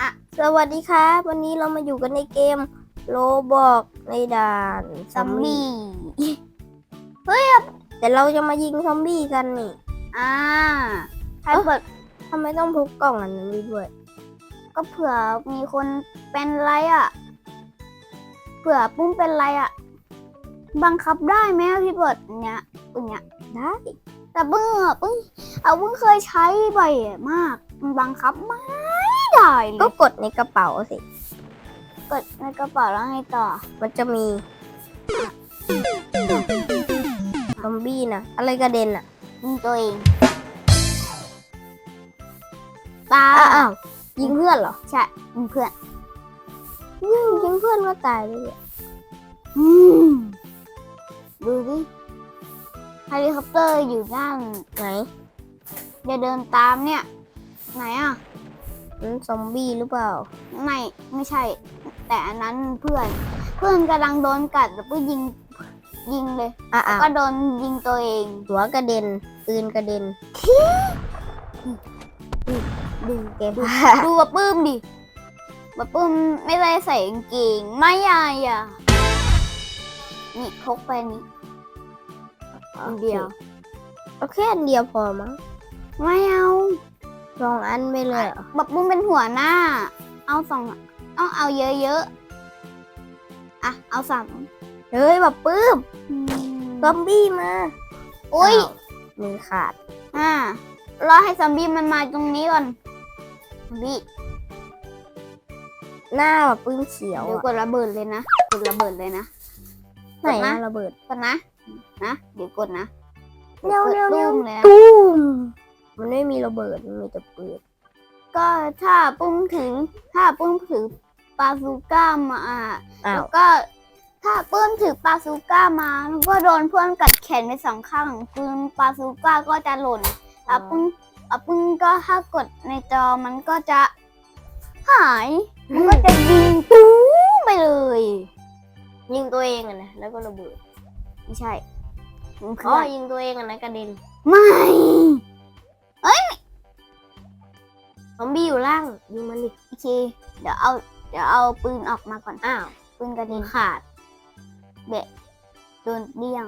อะสวัสดีครับ วันนี้เรามาอยู่กันในเกมโลบอกในด่านซอมบี้แต่เราจะมายิงซอมบี้กันนี่อ่าให้เอ้าเปิดทำไมต้องพกกล่องอันนี้ด้วย ก็เผื่อมีคนเป็นไรอะเผื่อปุ้มเป็นไรอะ บังคับได้ไหมอะพี่เปิดอันเนี้ยอันเนี้ยได้แต่เพิ่งอะเพิ่งเอาเพิ่งเคยใช้บ่อยมาก มันบังคับไม่ ได้เลก็ยกดในกระเป๋าสิ กดในกระเป๋าแล้วให้ต่อ มันจะมีซอมบี้นะอะไรกระเด็นอะยิงตัวเองตาอ้าวอ้าวยิงเพื่อนเหรอ ใช่ ยิงเพื่อนยิงยิงเพื่อนก็ตายเลยเนี่ยอืมดูดิเฮลิคอปเตอร์อยู่ด้านไหน จะเดินตามเนี่ย ไหนอะนั้น ซอมบี้หรือเปล่า ไม่ไม่ใช่ แต่อันนั้นเพื่อน เพื่อนกำลังโดนกัดแล้วก็ยิงยิงเลยอะแล้วอะก็โดนยิงตัวเอง หัวกระเด็นปืนกระเด็นดูเกมดูกับปื้มดิแบบปื้มไม่ได้ใส่กางเกงไม่ใหญ่อะนี่พกไปนี้อันเดียวเอาแค่อันเดียวพอมั้งไม่เอา สองอันไม่เลยเหรอแบบปุ้มเป็นหัวหน้า เอาสองต้องเอาเยอะๆอะเอาสามเฮ้ยแบบปื้มซอมบี้มาอุ้ยอ้าวมือขาดอ่ารอให้ซอมบี้มันมาตรงนี้ก่อนซอมบี้หน้าแบบปื้มเขียวเดี๋ยวอะกดระเบิดเลยนะกดระเบิดเลยนะไหนกดนะอะระเบิดกดนะนะเดี๋ยวกดนะเร็วกดเร็วเร็วตุ้มเลยนะตูม มันไม่มีระเบิดมันมีแต่ปืนก็ถ้าปุ้มถือถ้าปุ้มถือปาซูก้ามาอ้าแล้ววก็ถ้าปื้มถือปาซูก้ามาแล้วก็โดนเพื่อนกัดแขนไปสองข้างปืนปาซูก้าก็จะหล่นอะปึ้งอะปึ้งก็ถ้ากดในจอมันก็จะหายมันก็จะยิงตู้มไปเลย ยิงตัวเองอะนะแล้วก็ระเบิดไม่ใช่ยิงอ๋อเพื่อนยิงตัวเองอะนะกระเด็นไม่ ซอมบี้อยู่ล่างยิงมันดิโอเค เดี๋ยวเอา เดี๋ยวเอาปืนออกมาก่อนอ้าวปืนกระมืเด็อนขาดเบะโดนเดี้ยง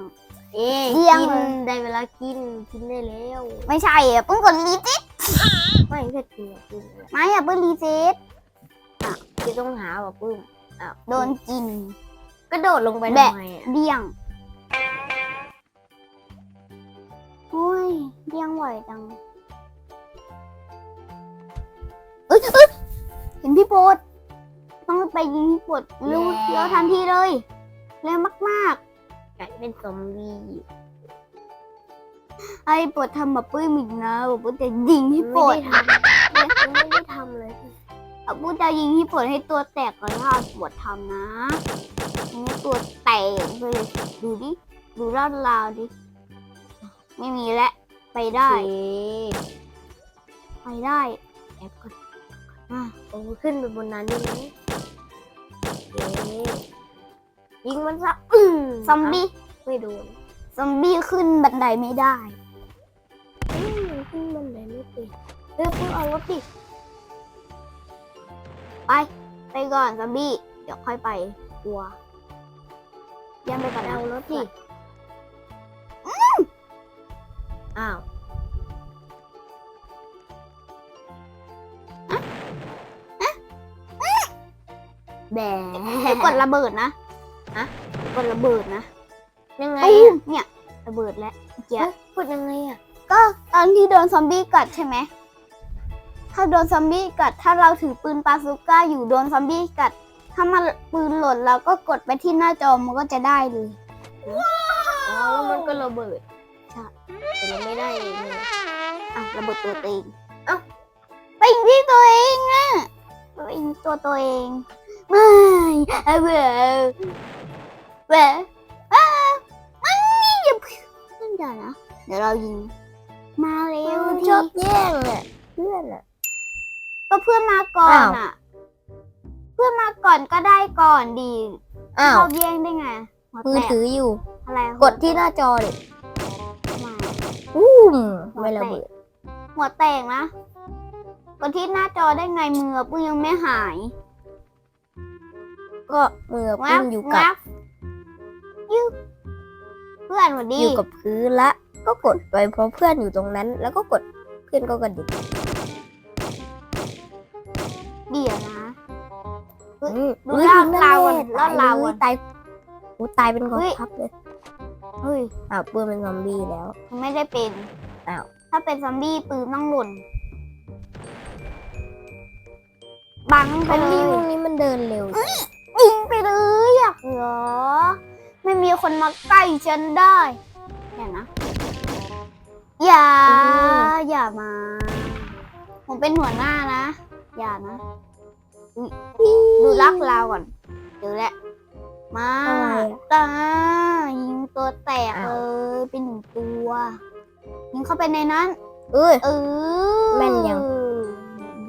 เอ๊ะเดี่ยง กินเลยได้เวลากินกินได้แล้วไม่ใช่อะปื้มกดรีเซ็ตไม่แค่กินอะกินเลยไม่อะปื้มรีเซ็ตจะต้องหาแบบปื้มอ้าวโดนกิน กระโดดลงไปแบะทำไมอะเดี้ยงโอ้ยเดี้ยงบ่อยจัง เอ้ยเอ้ยเห็นพี่โปดต้องไปยิงพี่โปดเร็วเร็วทันทีเลยเร็วมากกลายเป็นซอมบี้ๆไอ้โปดทำแบบปื้มอีกนะบอกว่าจะยิงพี่โปดไม่ได้ทำไม่ได้ทำเลยเอาพูดจะยิงพี่โปดให้ตัวแตกก่อนถ้าปวดทำนะให้ตัวแตกไปเลยดูดิดูรอดราวดิไม่มีแล้วไปได้โอเคไปได้แอปก่อน อะโอ้ขึ้นไปบนนั้นได้ไหมโอเคยิงมันซะอืมซอมบี้ไม่โดนซอมบี้ขึ้นบันไดไม่ได้อืมขึ้นมันเลยไม่เป็นเฮ้ยเพิ่งเอารถดิไปก่อนซอมบี้เดี๋ยวค่อยไปกลัวยันไปก่อนนะเอารถดิอ้าว แบเดี๋ยวกดระเบิดนะฮะกดระเบิดนะยังไงตุ้มอะเนี่ยระเบิดแล้วเมื่อกี้เอ้ยกดยังไงอะก็ตอนที่โดนซอมบี้กัดใช่ไหมถ้าโดนซอมบี้กัด ถ้าเราถือปืนปาซูก้าอยู่โดนซอมบี้กัด ถ้ามันปืนหล่นเราก็กดไปที่หน้าจอมันก็จะได้เลยอ๋อแล้วมันก็ระเบิดใช่แต่เราไม่ได้เลยอะระเบิดตัวเองเอ้าไปยิงที่ตัวเองอะไปยิงตัวตัวเอง ไม่เอาเบื่อเบื่ออ้ามันนี่อย่าเพิ่งนั่นเดี๋ยวนะเดี๋ยวเรายิง มาเร็วมันทีชอบแย่งอะเพื่อนอะก็เพื่อนมาก่อนอ้าวอะเพื่อนมาก่อนก็ได้ก่อนดีอ้าวเขาแย่งได้ไงหัวมือแตกถืออยู่ อะไรกดที่หน้าจอดิมาอู้มไม่ระเบิดหัวแตกนะกดที่หน้าจอได้ไงมือปุ้งยังไม่หาย ก็มือปุ้งอยู่กับงัยึบเพื่อนสวัสดีอยู่กับพื้นละ ก็กดไปเพราะเพื่อนอยู่ตรงนั้น แล้วก็กดเพื่อนก็กระดิกเดี๋ยวนะเฮ้ยอืมดูอุ๊ยลาดยิงลาวก่อนแน่ๆลาดลาวก่อน ตายโอ้ตายเป็นกองเฮ้ยทัพเลยเฮ้ยอ้าวปืนเป็นซอมบี้แล้ว ไม่ได้เป็นอ้าว ถ้าเป็นซอมบี้ปืนต้องหล่นบังซไปอมเลบี้ยพวกนี้มันเดินเร็วยิงไป เลยอยากเหรอ ไม่มีคนมาใกล้ฉันได้อย่านะ อย่า อย่ามา ผมเป็นหัวหน้านะ อย่านะอุ๊ยดูลักเราก่อนเดี๋ยวแหละ มาอะไรอะตายิงตัวแตกอ้าวเลยเป็นหนึ่งตัว ยิงเข้าไปในนั้น เอ้ยเออแม่นยัง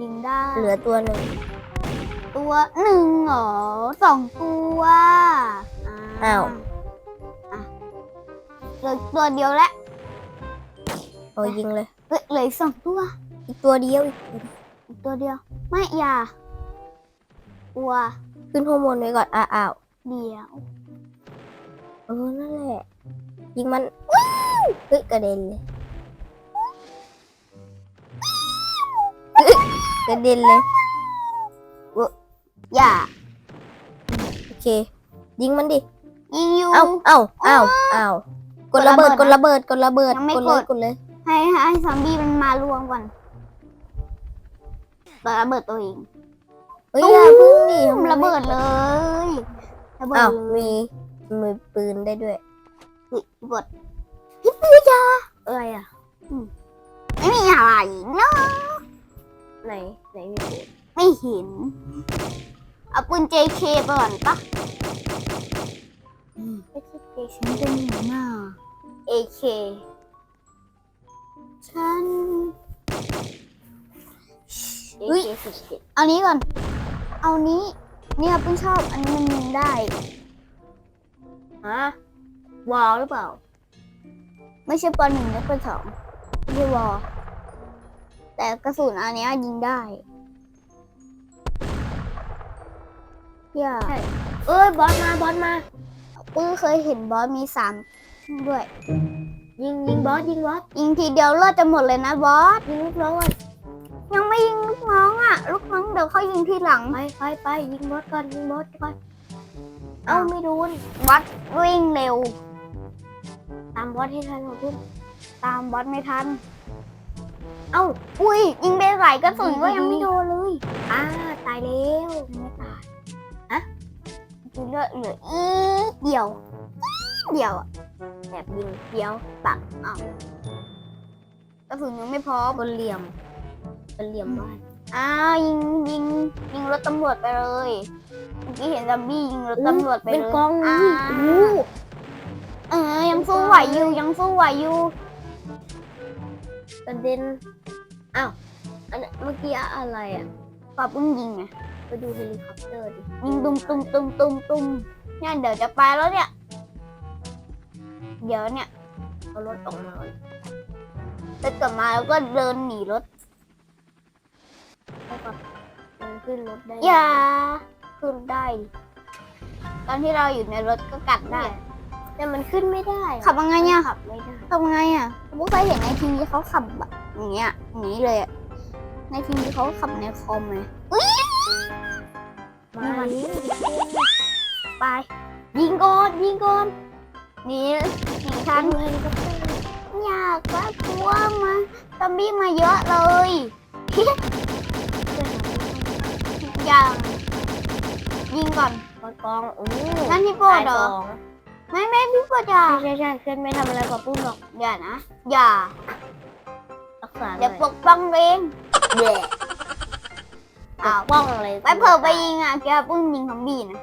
ยิงได้ เหลือตัวหนึ่ง ตัวหนึ่งเหรอสองตัวอ่าอ้าวอะเหลือตัวเดียวแล้วโอ้ยยิงเลยเฮ้ยเหลืออกสองตัวอีกตัวเดียวอีกตัวเดียวอีกตัวเดียว ไม่อย่าตัวขึ้นข้างบนไว้ก่อนอ้าวอ้าวเดียวเออนั่นแหละยิงมันเฮ้ยกระเด็นเลยเฮ้ยกระเด็นเลย อย่าโอเค ยิงมันดิ ยิงอยู่ เอ้าเอ้าเอ้าเอ้ากดระเบิดกกดดระระเบิเบิดดกดระเบิดยังไม่กด เลยกดกดเลย ให้ให้ซอมบี้มันมารวมก่อนเปิดระเบิดตัวเองเฮ้ยอย่าพึ่งดิทำไมระเบิดเลยระเบิดอ้าวเลยมีมือปืนได้ด้วยเฮ้ยระเบิดพี่ปูยาอะไรอะไม่มีอะไรเนาะไหนไหนมีปืนไม่เห็น เอาปืน JK ไปก่อนปะไม่ใช่เจฉันเป็นหัวหน้า AK ฉันเอเฮ้ยเคสิบเจ็ดเอานี้ก่อน เอานี้ เนี่ยปืนชอบอันนี้มันยิงได้ฮะวอลหรือเปล่า ไม่ใช่ปหนึ่งและปสองไม่ใช่วอลแต่กระสุนอันเนี้ยยิงได้ อย่าใช่เอ้ยบอสมาบอสมาปื้อเคยเห็นบอสมีสามด้วย ยิงยิงบอสยิงบอสยิงทีเดียวเลือดจะหมดเลยนะบอสยิงลูกน้องก่อนยังไม่ยิงลูกน้องอะ ลูกน้องเดี๋ยวเขายิงทีหลังไปไปไปยิงบอสก่อนยิงบอสก่อนเอ้าไม่โดนบอสวิ่งเร็ว ตามบอสให้ทันของคุณตามบอสไม่ทัน เอ้าอุ้ยยิงไปหลายกระสุนก็ยังไม่โดนเลย อ่าตายแล้วไม่ตายอะ คือเลือดเหลืออีกเดียวอีกเดียวอะแบบยิงเดียวปักอ้าวกระสุนยังไม่พร้อมบนเหลี่ยมบนเหลี่ยมบ้านอ้าวยิงยิงยิงรถตำรวจไปเลยเมื่อกี้เห็นซัมบี้ยิงรถตำรวจไปเลยเป็นกองอ่านี้โอ้เออยังสู้ไหวอยู่ยังสู้ไหวอยู่กระเด็นอ้าวอันนั้นเมื่อกี้อะไรอะปาปุ้งยิงไง ไปดูเฮลิคอปเตอร์ดิยิงตุ้มตุ้มตุ้มตุ้มตุ้มเนี่ยเดี๋ยวจะไปแล้วเนี่ย เดี๋ยวเนี่ยเอารถออกมาก่อนจะกลับมาแล้วก็เดินหนีรถแล้วก็มันขึ้นรถได้อย่าขึ้นได้ดิตอนที่เราอยู่ในรถก็กัดได้ แต่มันขึ้นไม่ได้อะขับยังไงเนี่ยขับไม่ได้ทำไงอะผมเคยเห็นในทีวีเขาขับแบบอย่างเงี้ยอย่างนี้เลยอะในทีวีเขาขับในคอมเลย มาดิไป ยิงก่อนยิงก่อนหนีหนีทันดูเฮลิคอปเตอร์อยากก็กลัวมาซอมบี้มาเยอะเลยอย่างยิงก่อนกองกองโอ้นั่นพี่โปรดเหรอตายสองไม่ไม่พี่โปรดอย่าใช่ใช่ใช่ขึ้นไม่ทำอะไรกับปุ้มหรอกอย่านะอย่ารักษาเดี๋ยวหปน่อยกป้องเองเย่ป อ้ากวป้องอะไรไปเผลอไปยิงอะแกปุ้งยิงซอมบี้นะ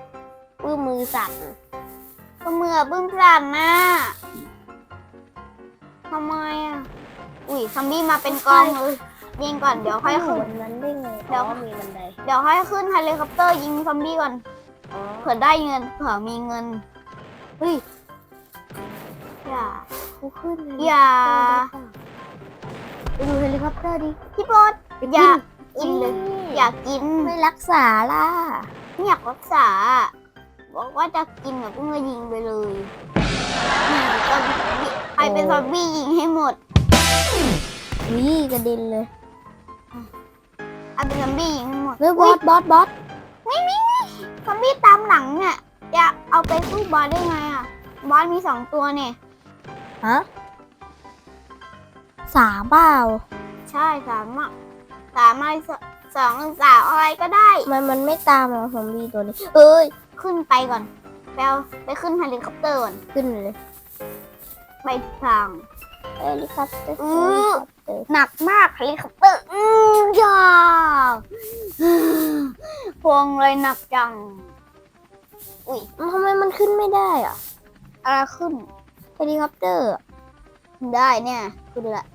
ปื้มมือสั่นก็เมื่อปุ้งสั่นนะทำไมอะอุ้ยซอมบี้มาเป็นกองเลยยิงก่อนเดี๋ยวค่อยขึ้นบนนั้นได้ไงเดี๋ยวอ๋อมีบันไดเดี๋ยวค่อยขึ้นเฮลิคอปเตอร์ยิงซอมบี้ก่อนอ๋อเผื่อได้เงินเผื่อมีเงินเฮ้ยอย่าเขาขึ้นอย่าไปดูเฮลิคอปเตอร์ดิพี่โปรดอย่าากกินไม่รักษาล่ะไม่อยากรักษา บอกว่าจะกินแบบเพิ่งก็ยิงไปเลยนี่ซอมบี้ใครเป็นซอมบี้ยิงให้หมดนี่กระเด็นเลยใครเป็นซอมบี้ยิงให้หมดเฮ้ยบอสบอสบอสไม่ไม่ไม่ซอมบี้ตามหลังเนี่ยจะเอาไปสู้บอสได้ไงอะ บอสมีสองตัวเนี่ยฮะสามเปล่าใช่สามอะ สามอะไรสสองหรือสามอะไรก็ได้ มันมันไม่ตามหรอซอมบี้ตัวนี้ เอ้ย ขึ้นไปก่อนไปเอาไปขึ้นเฮลิคอปเตอร์ก่อนขึ้นเลย ไปทางเฮลิคอปเตอร์อื้เฮลิอคอปเตอร์หนักมากเฮลิคอปเตอร์ อือยาวพวงเลยหนักจัง อุ้ยทำไมมันขึ้นไม่ได้อะอะไรขึ้นเฮลิคอปเตอร์อะได้เนี่ย ขึ้นละ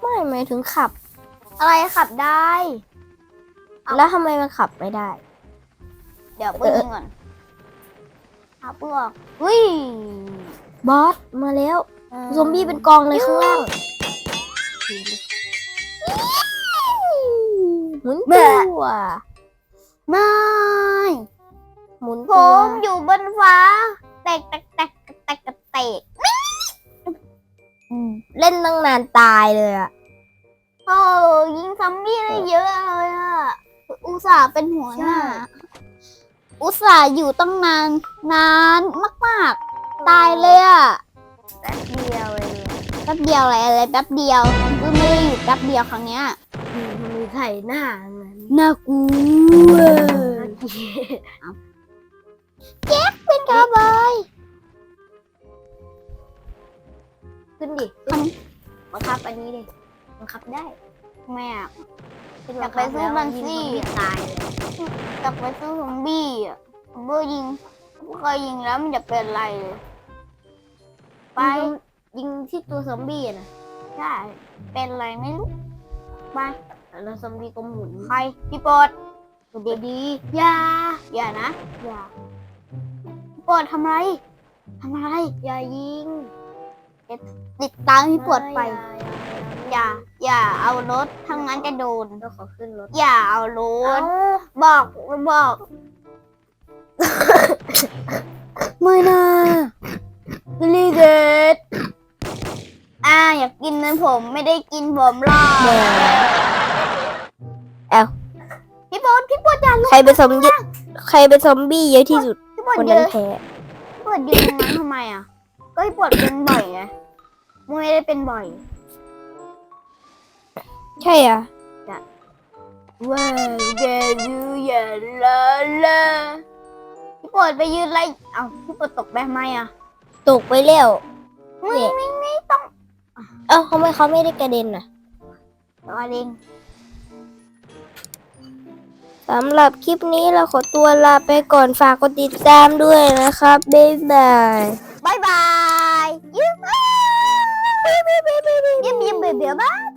ไม่หมายถึงขับ อะไรขับได้เอาแล้วทำไมมันขับไม่ได้ เดี๋ยวปืนก่อนเอาปืนออกอุ้ยบอสมาแล้ว ซอมบี้เป็นกองเลยข้างล่างหมุนตัวไม่หมุนผตัวมอยู่บนฟ้าแตกแตกแตกแตกแตกแตกอืมเล่นตั้งนานตายเลยอะ โอ้ยิงซอมบี้ได้เยอะเลยอะ อุตส่าห์เป็นหัวหน้า อุตส่าห์อยู่ตั้งนานนานมากๆ ตายเลยอะ แป๊บเดียวเองแป๊บเดียวอะไรอะไรแป๊บเดียวมันก็ไม่ได้อยู่แป๊บเดียวครั้งเนี้ยมันมีไข่หน้ามันน่ากลัว ได้ทำไมอะอยากไปสู้มันสิตายเลยจับไปสู้ซอมบี้อะผมเบอร์ยิงผมเคยยิงแล้วมันจะเป็นไรเลยไปยิงที่ตัวซอมบี้อะนะใช่เป็นไรไม่รู้ไปแล้วซอมบี้ก็หมุนใครพี่โปรดดีดีอย่าอย่านะอย่าพี่โปรดทำอะไรทำอะไรอย่ายิงติดตามพี่โปรดไป อย่า อย่าอย่าเอารถทั้งนั้นจะโดน เราขอขึ้นรถอย่าเอารเอ้าถบอกบอก ไม่นะลีเดตอ่า อยากกินนั้นผมไม่ได้กินผมหรอกแหม่เอ้าพี่โป๊ดพี่โป๊ดอย่าลุกใครเป็นซอมบี้ใครเป็นซอมบี้เยอะที่สุดพี่โป๊ดคนเยนั้นอะแพ้พี่โป๊ดยืนตรงนั้นทำไมอะ ก็พี่โป๊ดเป็นบ่อยไงไม่ได้เป็นบ่อย ใช่อะว้าวแกดูอย่าละละพี่โป๊ดไปยืนอะไรเอ้าพี่โป๊ดตกไปทำไมอะ ตกไปแล้วไม่เนี่ยไม่ไม่ต้อง เอ้าทำไมเขาไม่ได้กระเด็นอะตัวเองสำหรับคลิปนี้เราขอตัวลาไปก่อนฝากกดติดตามด้วยนะครับ บ๊ายบายบายบายยิ้มยิ้มยิ้มยิ้มเบียบาย